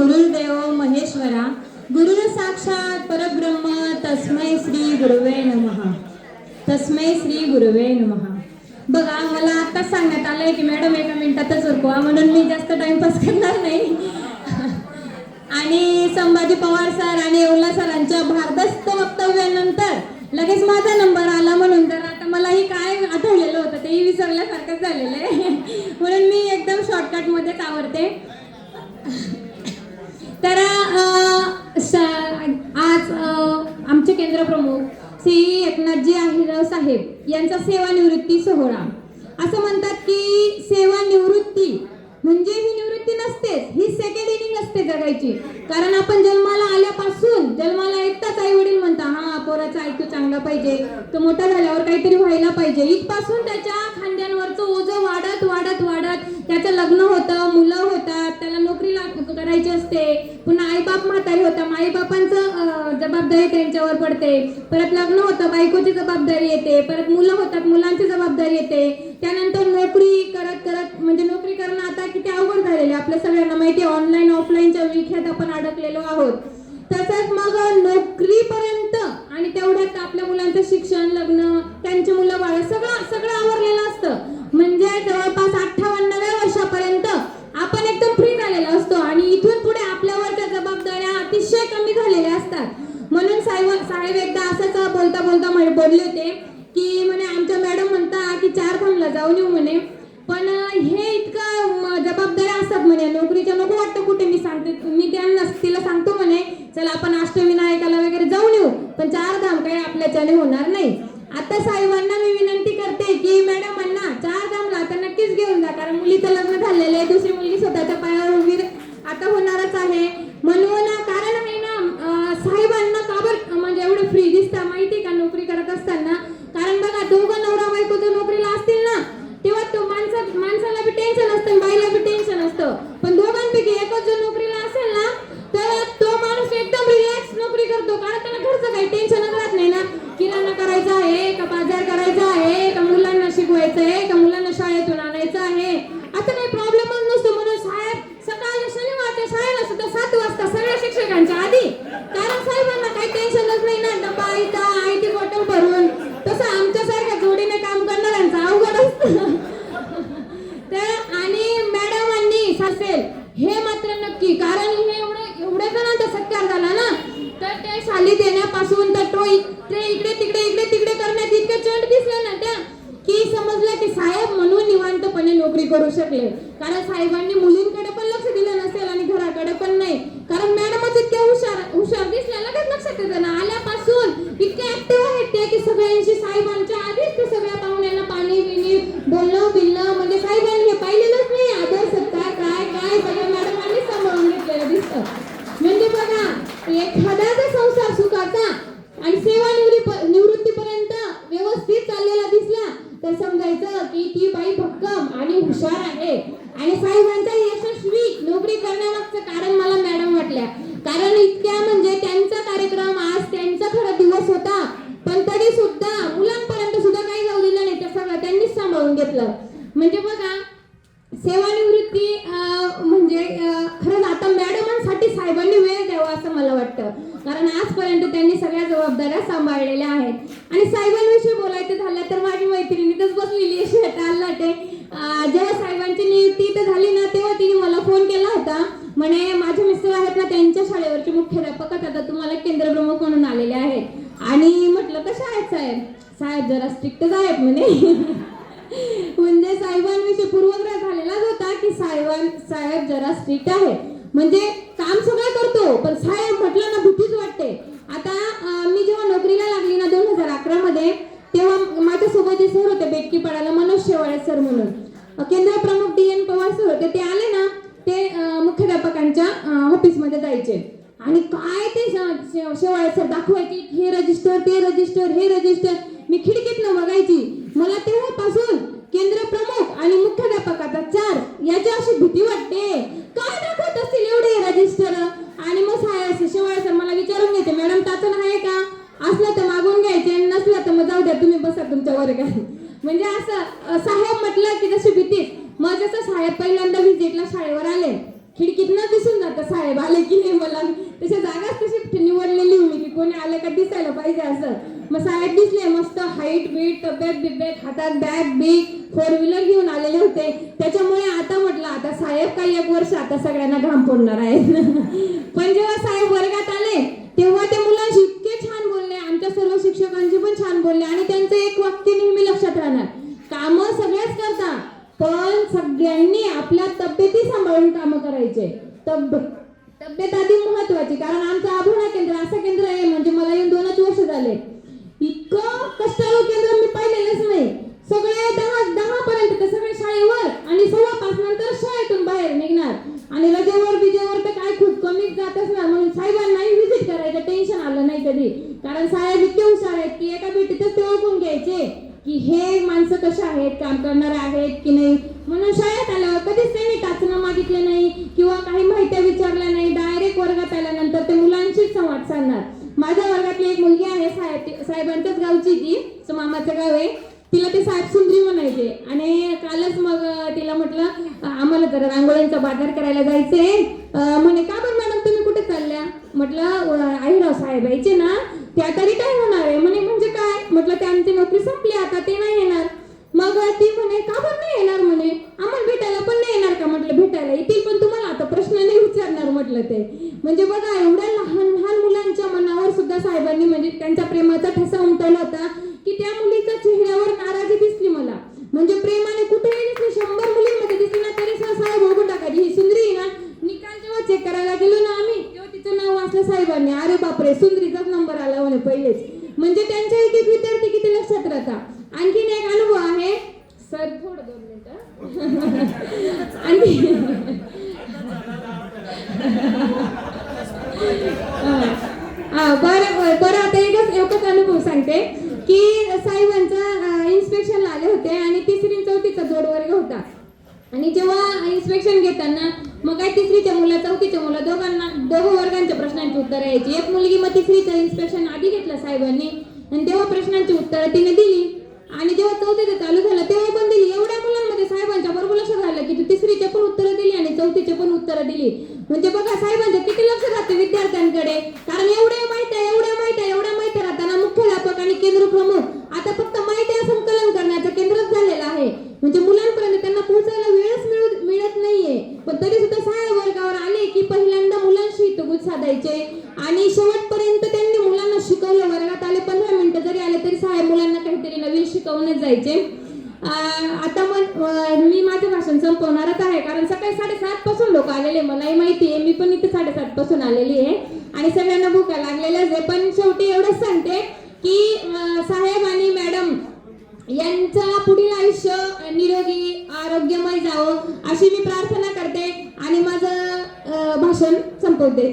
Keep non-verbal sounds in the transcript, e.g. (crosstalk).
गुरुर्देव महेश्वरा गुरु साक्षात परब्रह्म तस्मै श्री गुरुवे नमः. तस्मै श्री गुरुवे नमः. बघा मला आता सांगण्यात आलंय की मॅडम एका मिनिटातच उरकवा म्हणून मी जास्त टाइमपास करणार नाही. आणि संभाजी पवार सर आणि येवला सरांच्या भारदस्त वक्तव्यानंतर लगेच माझा नंबर आला म्हणून तर आता मलाही काय आठवलेलं होतं तेही विसरल्यासारखंच झालेलं आहे. म्हणून मी एकदम शॉर्टकटमध्येच आवडते तर आज आमचे केंद्र प्रमुख श्री एकनाथजी आहिराव साहेब यांचा सेवानिवृत्ती सोहळा. असं म्हणतात की सेवानिवृत्ती म्हणजे ही निवृत्ती नसतेच ही सेकंड इनिंग असते जगायची. कारण आपण जन्माला आल्यापासून जन्माला एकटाच आई वडील म्हणता हा पोराचा ऐकू चांगला पाहिजे तो मोठा झाल्यावर काहीतरी व्हायला पाहिजे. इथपासून त्याच्या खांद्यांवरचं ओझं वाढत वाढत वाढत त्याचं लग्न होतं मुलं होतं त्याला नोकरी लाग- करायची असते पुन्हा आईबाप आई बापांचं जबाबदारी त्यांच्यावर पडते. परत लग्न होतं बायकोची जबाबदारी येते. परत मुलं होतात मुलांची जबाबदारी येते. त्यानंतर नोकरी करत करत म्हणजे नोकरी करणं आता किती अवघड झालेलं आहे. आपल्या सगळ्यांना माहिती आहे ऑनलाईन ऑफलाईनच्या विख्यात आपण अडकलेलो आहोत. तसंच मग नोकरीपर्यंत आणि तेवढ्यात आपल्या मुलांचं शिक्षण लग्न म्हणून साहेब साहेब एकदा असंच बोलता बोलता बोलले होते की म्हणे आमच्या मॅडम म्हणता की चार धामला जाऊन येऊ म्हणे. पण हे इतकं जबाबदाऱ्या असतात म्हणे. नोकरीच्या नको वाटतं कुठे. मी सांगते मी त्यांना तिला सांगतो म्हणे चला आपण अष्टविनायकाला वगैरे जाऊन येऊ. पण चार धाम काही आपल्याच्याने होणार नाही. आता साहेबांना मी विनंती करते की मॅडमांना चार धामला आता नक्कीच घेऊन जा कारण मुलीचं लग्न झालेलं आहे दुसरी मुलगी स्वतःच्या पायावर उभी आता होणारच आहे म्हणून कारण आहे ना अं, साहेबांना का बरं म्हणजे एवढं फ्री दिसतं माहिती आहे का नोकरी करत असताना कारण बघा दोघं नवरा बायको जर नोकरीला असतील ना तेव्हा तो माणसा माणसाला बी टेन्शन असतं आणि बाईला बी टेन्शन असतं पण दोघांपैकी एकच जर नोकरीला असेल ना तर तो माणूस एकदम रिलॅक्स नोकरी करतो कारण त्याला घरचं काही टेन्शनच राहत नाही ना किराणा करायचा आहे का बाजार करायचा आहे का मुलांना शिकवायचं आहे का मुलांना शाळेतून आणायचं आहे असं काही प्रॉब्लेमच नसतो म्हणून साहेब सकाळी शनिवारच्या शाळेला सुद्धा सात वाजता सगळ्या शिक्षकांच्या आधी कारण साहेबांना काही टेन्शनच नाही ना डबा इथं आयटी बॉटल भरून तसं आमच्यासारख्या जोडीने काम करणाऱ्यांचं अवघड असतं तर आणि मॅडमांनी असेल हे मात्र नक्की कारण हे एवढं एवढ्या जणांचा सत्कार झाला ना तर ते शाली देण्यापासून तर तो इकडे इकडे तिकडे इकडे तिकडे करण्यात इतके चंड दिसले ना त्या की समजलं की साहेब म्हणून निवांतपणे नोकरी करू शकले. कारण साहेबांनी मुलींकडे पण लक्ष दिलं नसेल आणि घराकडे पण नाही. कारण मॅडमच इतक्या हुशार हुशार दिसल्या लगेच लक्षात येतं ना. आल्यापासून इतके ऍक्टिव्ह आहेत ते की सगळ्यांशी साहेबांच्या आधीच ते सगळ्या पाहुण्यांना पाणी बिणी बोलणं बिलणं. म्हणजे साहेबांनी हे पाहिलेलंच नाही. आदर सत्कार काय काय सगळं मॅडमांनी सांभाळून घेतलेलं दिसतं. म्हणजे बघा एखाद्याचा संसार सुखाचा आणि सेवा निवृत्ती निवृत्तीपर्यंत व्यवस्थित चाललेला दिसला तर समजायचं की ती बाई भक्कम आणि हुशार आहे. आणि साहेबांचा यशस्वी नोकरी करण्यामागचं कारण मला मॅडम वाटल्या. कारण इतक्या म्हणजे त्यांचा कार्यक्रम आज त्यांचा खरा दिवस होता. पण तरी सुद्धा मुलांपर्यंत सुद्धा काही जाऊ दिलं नाही ते सगळं त्यांनीच सांभाळून घेतलं. म्हणजे बघा सेवानिवृत्ती अं, म्हणजे अं, मॅडमांसाठी साहेबांनी वेळ द्यावा असं मला वाटतं. कारण आजपर्यंत त्यांनी सगळ्या जबाबदाऱ्या सांभाळलेल्या आहेत. आणि साहेबांविषयी बोलायचं झालं तर माझी मैत्रिणी इथंच बसलेली आहे श्वेता लाटे. जेव्हा साहेबांची नियुक्ती इथं झाली ना तेव्हा तिने मला फोन केला होता. म्हणे माझे मिस्टर आहेत ना त्यांच्या शाळेवरचे मुख्याध्यापक आता तुम्हाला केंद्र प्रमुख म्हणून आलेले आहेत. आणि म्हटलं कशा आहेत साहेब? साहेब जरा स्ट्रिक्टच आहेत म्हणे. (laughs) म्हणजे साहेबांविषयी पूर्वग्रह झालेलाच होता की साहेबां साहेब जरा स्ट्रिक्ट आहे म्हणजे काम सगळं करतो पण साहेब म्हटलं ना भीतीच वाटते. आता मी जेव्हा नोकरीला लागली ना दोन हजार अकरा मध्ये तेव्हा माझ्यासोबत जे सर होते बेटकीपाड्याला मनोज शेवाळे सर म्हणून केंद्र प्रमुख डी एन पवार सर होते ते आले ना ते मुख्याध्यापकांच्या ऑफिसमध्ये जायचे. आणि काय ते शेवाळे सर दाखवायचे हे रजिस्टर ते रजिस्टर हे रजिस्टर मी खिडकीतनं बघायची. मला तेव्हापासून केंद्र प्रमुख आणि मुख्याध्यापक आता चार याची अशी भीती वाटते काय दाखवत असतील एवढे रजिस्टर आणि मग साहेब शेवाळे सर मला विचारून घेते मॅडम ताचं आहे का असलं तर मागून घ्यायचे आणि नसलं तर मग जाऊ द्या तुम्ही बसा तुमच्या वर्गात म्हणजे असं अं, साहेब म्हटलं की जशी भीतीच मग जसं साहेब पहिल्यांदा व्हिजिटला शाळेवर आले. खिडकीतनं दिसून जातं साहेब आले की नाही मला? तशा जागाच तशी निवडलेली मी की कोणी आलं का दिसायला पाहिजे असं. मग साहेब दिसले मस्त हाईट बीट तब्येत बिब्येत हातात बॅग बीग फोर व्हीलर घेऊन आलेले होते. त्याच्यामुळे आता म्हटलं आता साहेब काही एक वर्ष आता सगळ्यांना घाम फोडणार आहेत. (laughs) पण जेव्हा साहेब वर्गात आले तेव्हा ते मुलांशी इतके छान बोलले आमच्या सर्व शिक्षकांशी पण छान बोलले आणि त्यांचं एक वाक्य नेहमी लक्षात राहणार. कामं सगळेच करता. पण सगळ्यांनी आपल्या तब्येती सांभाळून कामं करायचे. तब्येत तब्येत आधी महत्वाची कारण आमचं आभुणा केंद्र असं केंद्र आहे म्हणजे मला येऊन दोनच वर्ष झाले. इतकं कष्टाळू केंद्र मी पाहिलेलंच नाही. सगळे दहा दहा पर्यंत सगळे शाळेवर आणि सव्वा पाच नंतर शाळेतून बाहेर निघणार. आणि रजेवर बिजेवर तर काय खूप कमीच जात असणार म्हणून साहेबांनाही व्हिजिट करायचं टेन्शन आलं नाही कधी कारण साहेब इतके हुशार आहेत की एका भेटीतच ते ओळखून घ्यायचे की हे माणसं कशा आहेत काम करणारे आहेत की नाही म्हणून शाळेत आल्यावर कधीच त्यांनी टाचणं मागितलं नाही किंवा काही माहित्या विचारल्या नाही डायरेक्ट वर्गात आल्यानंतर ते मुलांशीच संवाद साधणार. माझ्या वर्गातली एक मुलगी आहे साहेब साहेबांच्याच गावची ती. मामाचं गाव आहे. तिला ते साहेब सुंदरी म्हणायचे. आणि कालच मग तिला म्हटलं आम्हाला जरा रांगोळ्यांचा बाजार करायला जायचंय. म्हणे का बरं मॅडम तुम्ही कुठे चालल्या? म्हटलं आईराव साहेब यायचे ना. त्या तरी काय होणार आहे? म्हणे म्हणजे काय? म्हटलं त्यांची नोकरी संपली आता ते नाही येणार. मग ती म्हणे का पण नाही येणार? म्हणे आम्हाला भेटायला पण नाही येणार का? म्हटलं भेटायला येतील पण तुम्हाला आता प्रश्न करणार म्हटलं ते. म्हणजे बघा एवढ्या लहान लहान मुलांच्या मनावर सुद्धा साहेबांनी म्हणजे त्यांच्या प्रेमाचा ठसा उमटवला होता की त्या मुलीच्या चेहऱ्यावर नाराजी दिसली मला. म्हणजे प्रेमाने कुठेही दिसली शंभर मुलींमध्ये दिसली ना तरी सुद्धा साहेब ओळखून टाकायची. ही सुंदरी ना निकाल जेव्हा चेक करायला गेलो ना आम्ही तेव्हा तिचं नाव वाचलं साहेबांनी. अरे बापरे सुंदरीचाच नंबर आला म्हणे पहिलेच. म्हणजे त्यांच्या एक एक विद्यार्थी किती लक्षात राहता? आणखीन एक अनुभव आहे सर थोडं दोन मिनिटं आणखी हा, बरं बरं आता एकच एकच अनुभव सांगते की साहेबांचा इन्स्पेक्शनला आले होते आणि तिसरी चौथीचा जोड वर्ग होता. आणि जेव्हा इन्स्पेक्शन घेताना मग काय तिसरीच्या मुला चौथीच्या मुलं दोघांना दोघं वर्गांच्या प्रश्नांची उत्तरं यायची. एक मुलगी मग तिसरीचं इन्स्पेक्शन आधी घेतलं साहेबांनी आणि तेव्हा प्रश्नांची उत्तरं तिने दिली. आणि जेव्हा चौथीचं चालू झालं तेव्हा पण दिली. एवढ्या मुलांमध्ये साहेबांच्या बरोबर लक्षात झालं की तू तिसरीचे पण उत्तरं दिली आणि चौथीचे पण उत्तरं दिली. म्हणजे बघा साहेबांचं किती लक्ष राहते विद्यार्थ्यांकडे. कारण एवढ्या माहिती आहे एवढ्या माहिती आहे एवढ्या माहिती राहताना मुख्याध्यापक आणि केंद्र प्रमुख. आता फक्त माहिती संकलन करण्याचं केंद्रच झालेलं आहे. म्हणजे मुलांपर्यंत त्यांना पोहोचायला वेळच मिळत मिळत नाहीये. पण तरी सुद्धा सहाव्या वर्गावर आले की पहिल्यांदा मुलांशी हितगुज साधायचे. आणि शेवटपर्यंत त्यांनी मुलांना शिकवलं वर्गात आले पंधरा मिनिटं जरी आले तरी साहेब मुलांना काहीतरी नवीन शिकवूनच जायचे. आता मग मी माझं भाषण संपवणारच आहे. कारण सकाळी साडेसात पासून लोक आलेले मलाही माहिती आहे. मी पण इथे साडेसात पासून आलेली आहे. आणि सगळ्यांना भूका लागलेल्याच आहे. पण शेवटी एवढंच सांगते की साहेब आणि मॅडम यांचं पुढील आयुष्य निरोगी आरोग्यमय जावं अशी मी प्रार्थना करते. आणि माझं भाषण संपवते.